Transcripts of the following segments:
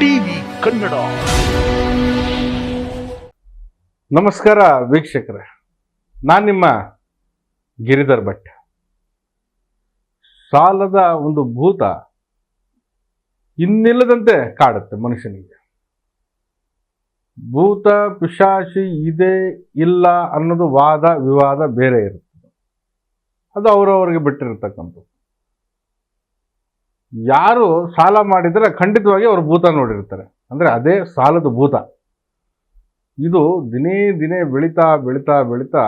TV Kannada. ನಮಸ್ಕಾರ ವೀಕ್ಷಕರ. ನಾನು ನಿಮ್ಮ ಗಿರಿಧರ್ ಭಟ್. ಸಾಲದ ಒಂದು ಭೂತ ಇನ್ನಿಲ್ಲದಂತೆ ಕಾಡುತ್ತೆ ಮನುಷ್ಯನಿಗೆ. ಭೂತ ಪಿಶಾಚಿ ಇದೆ, ಇಲ್ಲ ಅನ್ನೋದು ವಾದ ವಿವಾದ ಬೇರೆ ಇರುತ್ತೆ ಅದು ಅವರವರಿಗೆ ಬಿಟ್ಟಿರ್ತಕ್ಕಂಥದ್ದು. ಯಾರು ಸಾಲ ಮಾಡಿದರೆ ಖಂಡಿತವಾಗಿ ಅವರು ಭೂತ ನೋಡಿರ್ತಾರೆ. ಅಂದರೆ ಅದೇ ಸಾಲದ ಭೂತ. ಇದು ದಿನೇ ದಿನೇ ಬೆಳೀತಾ ಬೆಳೀತಾ ಬೆಳೀತಾ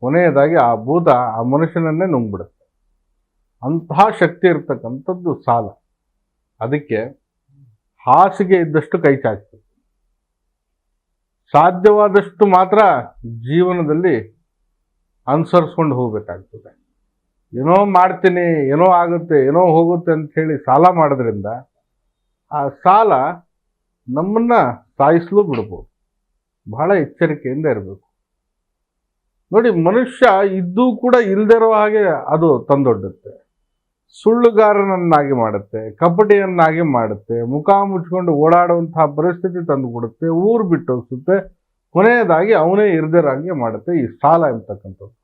ಕೊನೆಯದಾಗಿ ಆ ಭೂತ ಆ ಮನುಷ್ಯನನ್ನೇ ನುಂಗ್ಬಿಡುತ್ತೆ. ಅಂತಹ ಶಕ್ತಿ ಇರ್ತಕ್ಕಂಥದ್ದು ಸಾಲ. ಅದಕ್ಕೆ ಹಾಸಿಗೆ ಇದ್ದಷ್ಟು ಕೈ ಚಾಚಬೇಕು ಸಾಧ್ಯವಾದಷ್ಟು ಮಾತ್ರ ಜೀವನದಲ್ಲಿ ಅನುಸರಿಸ್ಕೊಂಡು ಹೋಗ್ಬೇಕಾಗ್ತದೆ. ಏನೋ ಮಾಡ್ತೀನಿ, ಏನೋ ಆಗುತ್ತೆ, ಏನೋ ಹೋಗುತ್ತೆ ಅಂತ ಹೇಳಿ ಸಾಲ ಮಾಡೋದ್ರಿಂದ ಆ ಸಾಲ ನಮ್ಮನ್ನ ಸಾಯಿಸಲು ಬಿಡ್ಬೋದು. ಬಹಳ ಎಚ್ಚರಿಕೆಯಿಂದ ಇರಬೇಕು. ನೋಡಿ, ಮನುಷ್ಯ ಇದ್ದೂ ಕೂಡ ಇಲ್ಲದೆ ಇರೋ ಹಾಗೆ ಅದು ತಂದೊಡ್ಡುತ್ತೆ. ಸುಳ್ಳುಗಾರನನ್ನಾಗಿ ಮಾಡುತ್ತೆ ಕಪಟಿಯನ್ನಾಗಿ ಮಾಡುತ್ತೆ, ಮುಖ ಮುಚ್ಕೊಂಡು ಓಡಾಡುವಂತಹ ಪರಿಸ್ಥಿತಿ ತಂದುಕೊಡುತ್ತೆ, ಊರು ಬಿಟ್ಟು ಹೋಗಿಸುತ್ತೆ ಕೊನೆಯದಾಗಿ ಅವನೇ ಇರ್ದಿರಾಗೆ ಮಾಡುತ್ತೆ ಈ ಸಾಲ ಎಂತಕ್ಕಂಥದ್ದು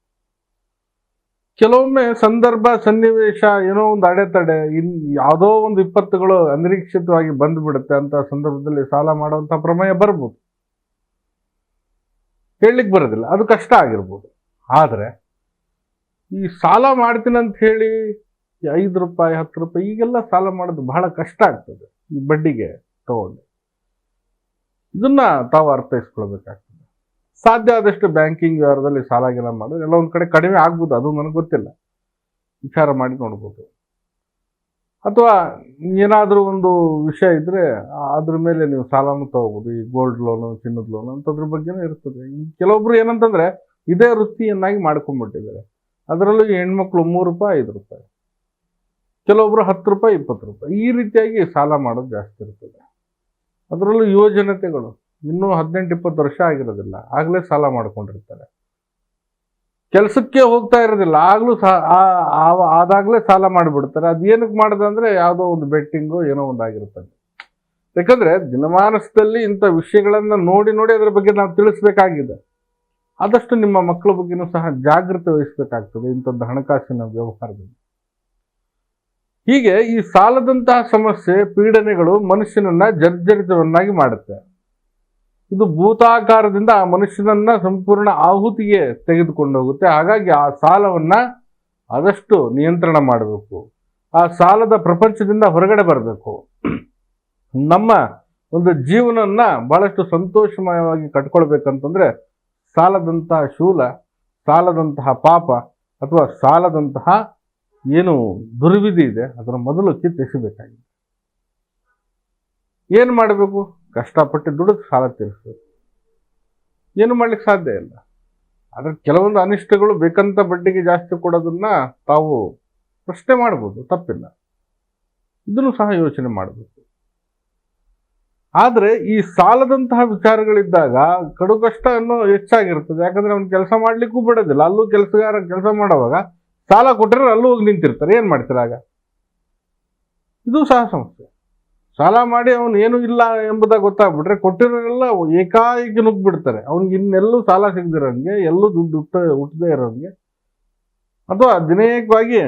ಕೆಲವೊಮ್ಮೆ ಸಂದರ್ಭ, ಸನ್ನಿವೇಶ ಏನೋ ಒಂದು ಅಡೆತಡೆ, ಇನ್ ಯಾವುದೋ ಒಂದು ವಿಪತ್ತುಗಳು ಅನಿರೀಕ್ಷಿತವಾಗಿ ಬಂದ್ಬಿಡುತ್ತೆ ಅಂತ ಸಂದರ್ಭದಲ್ಲಿ ಸಾಲ ಮಾಡುವಂಥ ಪ್ರಮೇಯ ಬರ್ಬೋದು. ಹೇಳಲಿಕ್ಕೆ ಬರೋದಿಲ್ಲ. ಅದು ಕಷ್ಟ ಆಗಿರ್ಬೋದು. ಆದರೆ ಈ ಸಾಲ ಮಾಡ್ತೀನಿ ಅಂತ ಹೇಳಿ ಐದು ರೂಪಾಯಿ, ಹತ್ತು ರೂಪಾಯಿ, ಈಗೆಲ್ಲ ಸಾಲ ಮಾಡೋದು ಬಹಳ ಕಷ್ಟ ಆಗ್ತದೆ. ಈ ಬಡ್ಡಿಗೆ ತಗೊಂಡು. ಇದನ್ನ ತಾವು ಅರ್ಥೈಸ್ಕೊಳ್ಬೇಕಾಗ್ತದೆ. ಸಾಧ್ಯ ಆದಷ್ಟು ಬ್ಯಾಂಕಿಂಗ್ ವ್ಯವಹಾರದಲ್ಲಿ ಸಾಲ ಗೀಲ ಮಾಡೋದು ಎಲ್ಲ ಒಂದು ಕಡೆ ಕಡಿಮೆ ಆಗ್ಬೋದು, ಅದು ನನಗೆ ಗೊತ್ತಿಲ್ಲ. ವಿಚಾರ ಮಾಡಿ ನೋಡ್ಬೋದು. ಅಥವಾ ಏನಾದರೂ ಒಂದು ವಿಷಯ ಇದ್ದರೆ ಅದ್ರ ಮೇಲೆ ನೀವು ಸಾಲನೂ ತಗೋಬೋದು, ಈ ಗೋಲ್ಡ್ ಲೋನು ಚಿನ್ನದ ಲೋನು ಅಂತದ್ರ ಬಗ್ಗೆನೂ ಇರ್ತದೆ. ಈ ಕೆಲವೊಬ್ರು ಏನಂತಂದ್ರೆ ಇದೇ ವೃತ್ತಿಯನ್ನಾಗಿ ಮಾಡ್ಕೊಂಡ್ಬಿಟ್ಟಿದ್ದಾರೆ. ಅದರಲ್ಲೂ ಹೆಣ್ಮಕ್ಳು ಮೂರು ರೂಪಾಯಿ, ಐದು ರೂಪಾಯಿ. ಕೆಲವೊಬ್ರು ಹತ್ತು ರೂಪಾಯಿ, ಇಪ್ಪತ್ತು ರೂಪಾಯಿ. ಈ ರೀತಿಯಾಗಿ ಸಾಲ ಮಾಡೋದು ಜಾಸ್ತಿ ಇರ್ತದೆ. ಅದರಲ್ಲೂ ಯುವಜನತೆಗಳು ಇನ್ನೂ ಹದಿನೆಂಟು, ಇಪ್ಪತ್ತು ವರ್ಷ ಆಗಿರೋದಿಲ್ಲ. ಆಗಲೇ ಸಾಲ ಮಾಡ್ಕೊಂಡಿರ್ತಾರೆ. ಕೆಲಸಕ್ಕೆ ಹೋಗ್ತಾ ಇರೋದಿಲ್ಲ. ಆಗಲೂ ಸಹ ಆದಾಗ್ಲೇ ಸಾಲ ಮಾಡಿಬಿಡ್ತಾರೆ. ಅದು ಏನಕ್ಕೆ ಮಾಡೋದಂದ್ರೆ ಯಾವುದೋ ಒಂದು ಬೆಟ್ಟಿಂಗು ಏನೋ ಒಂದು ಆಗಿರ್ತದೆ ಯಾಕಂದರೆ ದಿನಮಾನಸದಲ್ಲಿ ಇಂಥ ವಿಷಯಗಳನ್ನು ನೋಡಿ ನೋಡಿ ಅದರ ಬಗ್ಗೆ ನಾವು ತಿಳಿಸ್ಬೇಕಾಗಿದೆ. ಆದಷ್ಟು ನಿಮ್ಮ ಮಕ್ಕಳ ಬಗ್ಗೆನೂ ಸಹ ಜಾಗೃತಿ ವಹಿಸಬೇಕಾಗ್ತದೆ ಇಂಥದ್ದು ಹಣಕಾಸಿನ ವ್ಯವಹಾರದಲ್ಲಿ. ಹೀಗೆ ಈ ಸಾಲದಂತಹ ಸಮಸ್ಯೆ ಪೀಡನೆಗಳು ಮನುಷ್ಯನನ್ನ ಜರ್ಜರಿತವನ್ನಾಗಿ ಮಾಡುತ್ತೆ. ಇದು ಭೂತಾಕಾರದಿಂದ ಆ ಮನುಷ್ಯನನ್ನ ಸಂಪೂರ್ಣ ಆಹುತಿಗೆ ತೆಗೆದುಕೊಂಡು ಹೋಗುತ್ತೆ ಹಾಗಾಗಿ ಆ ಸಾಲವನ್ನ ಆದಷ್ಟು ನಿಯಂತ್ರಣ ಮಾಡಬೇಕು. ಆ ಸಾಲದ ಪ್ರಪಂಚದಿಂದ ಹೊರಗಡೆ ಬರಬೇಕು. ನಮ್ಮ ಒಂದು ಜೀವನನ್ನ ಬಹಳಷ್ಟು ಸಂತೋಷಮಯವಾಗಿ ಕಟ್ಕೊಳ್ಬೇಕಂತಂದ್ರೆ ಸಾಲದಂತಹ ಶೂಲ, ಸಾಲದಂತಹ ಪಾಪ ಅಥವಾ ಸಾಲದಂತಹ ಏನು ದುರ್ವಿಧಿ ಇದೆ, ಅದರ ಮೊದಲು ಕಿತ್ತೆಸಬೇಕಾಗಿದೆ ಏನು ಮಾಡಬೇಕು? ಕಷ್ಟಪಟ್ಟು ದುಡಿದು ಸಾಲ ತೀರಿಸ್ಬೇಕು. ಏನು ಮಾಡ್ಲಿಕ್ಕೆ ಸಾಧ್ಯ ಇಲ್ಲ. ಆದರೆ ಕೆಲವೊಂದು ಅನಿಷ್ಟಗಳು ಬೇಕಂತ ಬಡ್ಡಿಗೆ ಜಾಸ್ತಿ ಕೊಡೋದನ್ನ ತಾವು ಪ್ರಶ್ನೆ ಮಾಡ್ಬೋದು, ತಪ್ಪಿಲ್ಲ. ಇದನ್ನು ಸಹ ಯೋಚನೆ ಮಾಡಬೇಕು. ಆದರೆ ಈ ಸಾಲದಂತಹ ವಿಚಾರಗಳಿದ್ದಾಗ ಕಡು ಕಷ್ಟ ಅನ್ನೋ ಹೆಚ್ಚಾಗಿರ್ತದೆ. ಯಾಕಂದ್ರೆ ಅವ್ನು ಕೆಲಸ ಮಾಡ್ಲಿಕ್ಕೂ ಬಿಡೋದಿಲ್ಲ. ಅಲ್ಲೂ ಕೆಲಸಗಾರ ಕೆಲಸ ಮಾಡುವಾಗ ಸಾಲ ಕೊಟ್ಟರೆ ಅಲ್ಲೂ ಹೋಗಿ ನಿಂತಿರ್ತಾರೆ. ಏನು ಮಾಡ್ತಾರೆ ಆಗ? ಇದು ಸಹ ಸಮಸ್ಯೆ. ಸಾಲ ಮಾಡಿ ಅವನು ಏನು ಇಲ್ಲ ಎಂಬುದಾಗಿ ಗೊತ್ತಾಗ್ಬಿಟ್ರೆ ಕೊಟ್ಟಿರೋರೆಲ್ಲ ಏಕಾಏಕಿ ನುಗ್ಬಿಡ್ತಾರೆ. ಅವ್ನಿಗೆ ಇನ್ನೆಲ್ಲೂ ಸಾಲ ಸಿಗದಿರೋಂಗೆ, ಎಲ್ಲೂ ದುಡ್ಡು ಹುಟ್ಟ ಹುಟ್ಟದೇ ಇರೋಂಗೆ. ಅಥವಾ ದಿನೇಕವಾಗಿ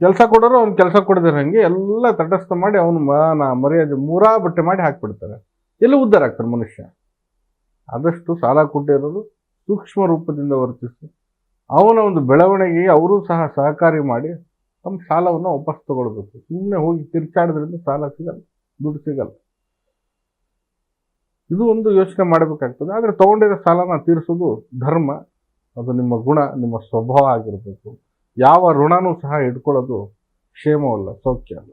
ಕೆಲಸ ಕೊಡೋರು ಅವ್ನು ಕೆಲಸ ಕೊಡದಿರೋಂಗೆ ಎಲ್ಲ ತಟಸ್ಥ ಮಾಡಿ ಅವನು ಮಾನ ಮರ್ಯಾದೆ ಮೂರಾ ಬಟ್ಟೆ ಮಾಡಿ ಹಾಕ್ಬಿಡ್ತಾರೆ. ಎಲ್ಲಿ ಉದ್ಧಾರ ಆಗ್ತಾರೆ ಮನುಷ್ಯ? ಆದಷ್ಟು ಸಾಲ ಕೊಟ್ಟಿರೋದು ಸೂಕ್ಷ್ಮ ರೂಪದಿಂದ ವರ್ತಿಸಿ ಅವನ ಒಂದು ಬೆಳವಣಿಗೆಗೆ ಅವರೂ ಸಹ ಸಹಕಾರಿ ಮಾಡಿ ತಮ್ಮ ಸಾಲವನ್ನು ವಾಪಸ್ ತಗೊಳ್ಬೇಕು. ಸುಮ್ಮನೆ ಹೋಗಿ ಕಿರ್ಚಾಡೋದ್ರಿಂದ ಸಾಲ ಸಿಗಲ್ಲ. ದುಡ್ಡು ಸಿಗಲ್ಲ. ಇದು ಒಂದು ಯೋಚನೆ ಮಾಡಬೇಕಾಗ್ತದೆ. ಆದರೆ ತಗೊಂಡಿರೋ ಸಾಲನ ತೀರಿಸೋದು ಧರ್ಮ, ಅದು ನಿಮ್ಮ ಗುಣ, ನಿಮ್ಮ ಸ್ವಭಾವ ಆಗಿರಬೇಕು. ಯಾವ ಋಣನೂ ಸಹ ಇಟ್ಕೊಳ್ಳೋದು ಕ್ಷೇಮವಲ್ಲ, ಸೌಖ್ಯ ಅಲ್ಲ.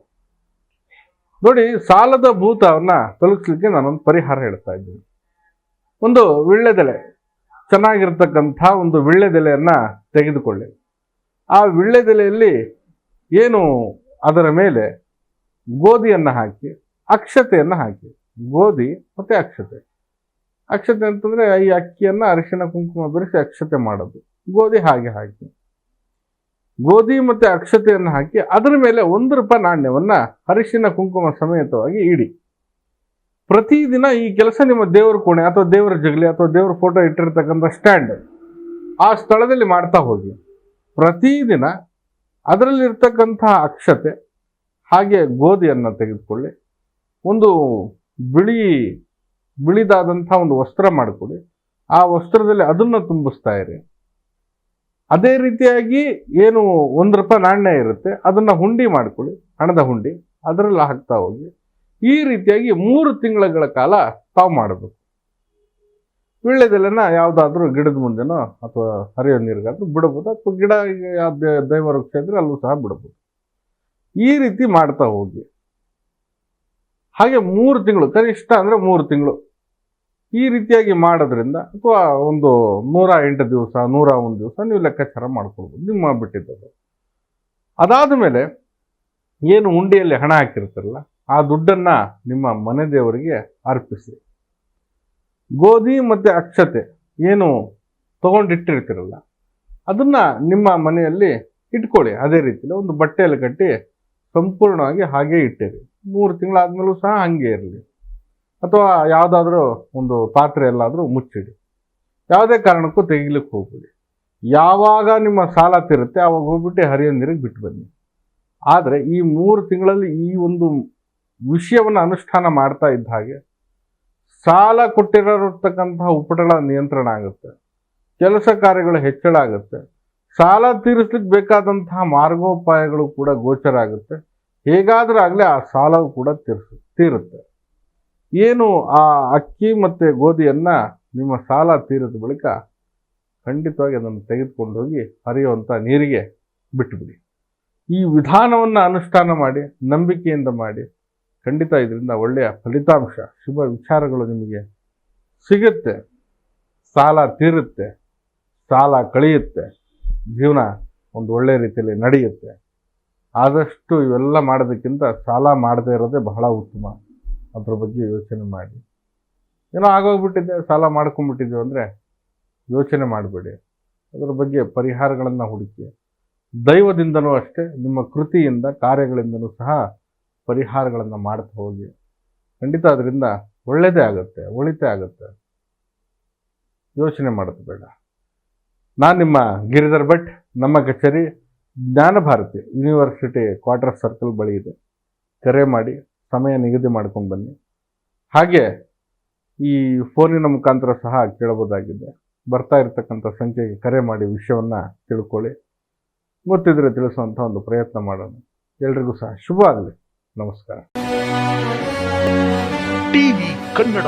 ನೋಡಿ, ಸಾಲದ ಭೂತವನ್ನ ತೊಲಗಿಸ್ಲಿಕ್ಕೆ ನಾನೊಂದು ಪರಿಹಾರ ಹೇಳ್ತಾ ಇದ್ದೀನಿ. ಒಂದು ವಿಳ್ಳೆದೆಲೆ ಚೆನ್ನಾಗಿರ್ತಕ್ಕಂಥ ಒಂದು ವಿಳ್ಳೆದೆಲೆಯನ್ನ ತೆಗೆದುಕೊಳ್ಳಿ. ಆ ವಿಳ್ಳೆದೆಲೆಯಲ್ಲಿ ಏನು ಅದರ ಮೇಲೆ ಗೋಧಿಯನ್ನು ಹಾಕಿ ಅಕ್ಷತೆಯನ್ನು ಹಾಕಿ. ಗೋಧಿ ಮತ್ತು ಅಕ್ಷತೆ. ಅಕ್ಷತೆ ಅಂತಂದ್ರೆ ಈ ಅಕ್ಕಿಯನ್ನು ಅರಿಶಿನ, ಕುಂಕುಮ ಬೆರೆಸಿ ಅಕ್ಷತೆ ಮಾಡೋದು. ಗೋಧಿ ಹಾಗೆ ಹಾಕಿ. ಗೋಧಿ ಮತ್ತೆ ಅಕ್ಷತೆಯನ್ನು ಹಾಕಿ ಅದರ ಮೇಲೆ ಒಂದು ರೂಪಾಯಿ ನಾಣ್ಯವನ್ನ ಅರಿಶಿನ, ಕುಂಕುಮ ಸಮೇತವಾಗಿ ಇಡಿ. ಪ್ರತಿದಿನ ಈ ಕೆಲಸ ನಿಮ್ಮ ದೇವರ ಕೋಣೆ ಅಥವಾ ದೇವರ ಜಗಲಿ ಅಥವಾ ದೇವರ ಫೋಟೋ ಇಟ್ಟಿರ್ತಕ್ಕಂಥ ಸ್ಟ್ಯಾಂಡ್. ಆ ಸ್ಥಳದಲ್ಲಿ ಮಾಡ್ತಾ ಹೋಗಿ. ಪ್ರತಿದಿನ ಅದರಲ್ಲಿರ್ತಕ್ಕಂತಹ ಅಕ್ಷತೆ ಹಾಗೆ ಗೋಧಿಯನ್ನು ತೆಗೆದುಕೊಳ್ಳಿ. ಒಂದು ಬಿಳಿ, ಬಿಳಿದಾದಂಥ ಒಂದು ವಸ್ತ್ರ ಮಾಡಿಕೊಡಿ. ಆ ವಸ್ತ್ರದಲ್ಲಿ ಅದನ್ನು ತುಂಬಿಸ್ತಾ ಇರಿ. ಅದೇ ರೀತಿಯಾಗಿ ಏನು ಒಂದು ರೂಪಾಯಿ ನಾಣ್ಯ ಇರುತ್ತೆ, ಅದನ್ನು ಹುಂಡಿ ಮಾಡಿಕೊಳ್ಳಿ ಹಣದ ಹುಂಡಿ. ಅದರಲ್ಲಿ ಹಾಕ್ತಾ ಹೋಗಿ. ಈ ರೀತಿಯಾಗಿ ಮೂರು ತಿಂಗಳ ಕಾಲ ತಾವು ಮಾಡಬೇಕು. ವೀಳ್ಯದೆಲೆನ ಯಾವುದಾದ್ರೂ ಗಿಡದ ಮುಂದೆನೋ ಅಥವಾ ಹರಿಯೋ ನೀರಿಗಾದ್ರೂ ಬಿಡಬಹುದು ಅಥವಾ ಗಿಡ, ಯಾವ ದೈವ ವೃಕ್ಷ ಇದ್ರೆ ಅಲ್ಲೂ ಸಹ ಬಿಡಬಹುದು ಈ ರೀತಿ ಮಾಡ್ತಾ ಹೋಗಿ. ಹಾಗೆ ಮೂರು ತಿಂಗಳು, ಕನಿಷ್ಠ ಅಂದರೆ ಮೂರು ತಿಂಗಳು. ಈ ರೀತಿಯಾಗಿ ಮಾಡೋದ್ರಿಂದ ಅಥವಾ ಒಂದು ನೂರ ಎಂಟು ದಿವಸ, ನೂರ ಒಂದು ದಿವಸ ನೀವು ಲೆಕ್ಕಾಚಾರ ಮಾಡ್ಕೊಳ್ಬೋದು, ನಿಮ್ಮ ಬಿಟ್ಟಿದ್ದದು ಅದಾದ ಮೇಲೆ ಏನು ಉಂಡಿಯಲ್ಲಿ ಹಣ ಹಾಕಿರ್ತಾರಲ್ಲ, ಆ ದುಡ್ಡನ್ನು ನಿಮ್ಮ ಮನೆ ದೇವರಿಗೆ ಅರ್ಪಿಸಿ. ಗೋಧಿ ಮತ್ತು ಅಕ್ಷತೆ ಏನು ತಗೊಂಡಿಟ್ಟಿರ್ತೀರಲ್ಲ, ಅದನ್ನು ನಿಮ್ಮ ಮನೆಯಲ್ಲಿ ಇಟ್ಕೊಳ್ಳಿ. ಅದೇ ರೀತಿಯಲ್ಲಿ ಒಂದು ಬಟ್ಟೆಯಲ್ಲಿ ಕಟ್ಟಿ ಸಂಪೂರ್ಣವಾಗಿ ಹಾಗೆ ಇಟ್ಟಿರಿ. ಮೂರು ತಿಂಗಳಾದ್ಮೇಲೂ ಸಹ ಹಂಗೆ ಇರಲಿ. ಅಥವಾ ಯಾವುದಾದ್ರೂ ಒಂದು ಪಾತ್ರೆ ಎಲ್ಲಾದರೂ ಮುಚ್ಚಿಡಿ. ಯಾವುದೇ ಕಾರಣಕ್ಕೂ ತೆಗಿಲಿಕ್ಕೆ ಹೋಗ್ಬಿಡಿ. ಯಾವಾಗ ನಿಮ್ಮ ಸಾಲ ತಿರುತ್ತೆ ಆವಾಗ ಹೋಗ್ಬಿಟ್ಟು ಹರಿಯೋ ನೀರಿಗೆ ಬಿಟ್ಟು ಬನ್ನಿ. ಆದರೆ ಈ ಮೂರು ತಿಂಗಳಲ್ಲಿ ಈ ಒಂದು ವಿಷಯವನ್ನು ಅನುಷ್ಠಾನ ಮಾಡ್ತಾ ಇದ್ದ ಹಾಗೆ ಸಾಲ ಕೊಟ್ಟಿರತಕ್ಕಂತಹ ಉಪಟಳ ನಿಯಂತ್ರಣ ಆಗುತ್ತೆ. ಕೆಲಸ ಕಾರ್ಯಗಳು ಹೆಚ್ಚಳ ಆಗುತ್ತೆ. ಸಾಲ ತೀರಿಸ್ಲಿಕ್ಕೆ ಬೇಕಾದಂತಹ ಮಾರ್ಗೋಪಾಯಗಳು ಕೂಡ ಗೋಚರ ಆಗುತ್ತೆ. ಹೇಗಾದ್ರೂ ಆಗಲೇ ಆ ಸಾಲವು ಕೂಡ ತೀರಿಸ, ತೀರುತ್ತೆ. ಏನು ಆ ಅಕ್ಕಿ ಮತ್ತು ಗೋಧಿಯನ್ನು ನಿಮ್ಮ ಸಾಲ ತೀರಿದ ಬಳಿಕ ಖಂಡಿತವಾಗಿ ಅದನ್ನು ತೆಗೆದುಕೊಂಡು ಹೋಗಿ ಹರಿಯುವಂಥ ನೀರಿಗೆ ಬಿಟ್ಟುಬಿಡಿ. ಈ ವಿಧಾನವನ್ನು ಅನುಷ್ಠಾನ ಮಾಡಿ, ನಂಬಿಕೆಯಿಂದ ಮಾಡಿ, ಖಂಡಿತ ಇದರಿಂದ ಒಳ್ಳೆಯ ಫಲಿತಾಂಶ, ಶುಭ ವಿಚಾರಗಳು ನಿಮಗೆ ಸಿಗುತ್ತೆ. ಸಾಲ ತೀರುತ್ತೆ, ಸಾಲ ಕಳೆಯುತ್ತೆ, ಜೀವನ ಒಂದು ಒಳ್ಳೆಯ ರೀತಿಯಲ್ಲಿ ನಡೆಯುತ್ತೆ. ಆದಷ್ಟು ಇವೆಲ್ಲ ಮಾಡೋದಕ್ಕಿಂತ ಸಾಲ ಮಾಡದೇ ಇರೋದೇ ಬಹಳ ಉತ್ತಮ. ಅದ್ರ ಬಗ್ಗೆ ಯೋಚನೆ ಮಾಡಿ. ಏನೋ ಆಗೋಗ್ಬಿಟ್ಟಿದ್ದೆ ಸಾಲ ಮಾಡ್ಕೊಂಡ್ಬಿಟ್ಟಿದ್ದೀವಿ ಅಂದರೆ ಯೋಚನೆ ಮಾಡಬೇಡಿ. ಅದರ ಬಗ್ಗೆ ಪರಿಹಾರಗಳನ್ನು ಹುಡುಕಿ. ದೈವದಿಂದನೂ ಅಷ್ಟೇ ನಿಮ್ಮ ಕೃತಿಯಿಂದ, ಕಾರ್ಯಗಳಿಂದನೂ ಸಹ ಪರಿಹಾರಗಳನ್ನು ಮಾಡ್ತಾ ಹೋಗಿ. ಖಂಡಿತ ಅದರಿಂದ ಒಳ್ಳೆಯದೇ ಆಗುತ್ತೆ, ಒಳಿತೇ ಆಗುತ್ತೆ. ಯೋಚನೆ ಮಾಡೋದು ಬೇಡ. ನಾನು ನಿಮ್ಮ ಗಿರಿಧರ್ ಭಟ್, ನಮ್ಮ ಕಚೇರಿ ಜ್ಞಾನ ಭಾರತಿ ಯೂನಿವರ್ಸಿಟಿ ಕ್ವಾರ್ಟರ್ ಸರ್ಕಲ್ ಬಳಿ ಇದೆ. ಕರೆ ಮಾಡಿ, ಸಮಯ ನಿಗದಿ ಮಾಡ್ಕೊಂಡು ಬನ್ನಿ. ಹಾಗೆ ಈ ಫೋನಿನ ಮುಖಾಂತರ ಸಹ ಕೇಳಬಹುದಾಗಿದೆ. ಬರ್ತಾ ಇರತಕ್ಕಂಥ ಸಂಖ್ಯೆಗೆ ಕರೆ ಮಾಡಿ ವಿಷಯವನ್ನು ತಿಳ್ಕೊಳ್ಳಿ. ಗೊತ್ತಿದ್ರೆ ತಿಳಿಸುವಂಥ ಒಂದು ಪ್ರಯತ್ನ ಮಾಡೋಣ. ಎಲ್ರಿಗೂ ಸಹ ಶುಭ ಆಗಲಿ. ನಮಸ್ಕಾರ. ಟಿವಿ ಕನ್ನಡ.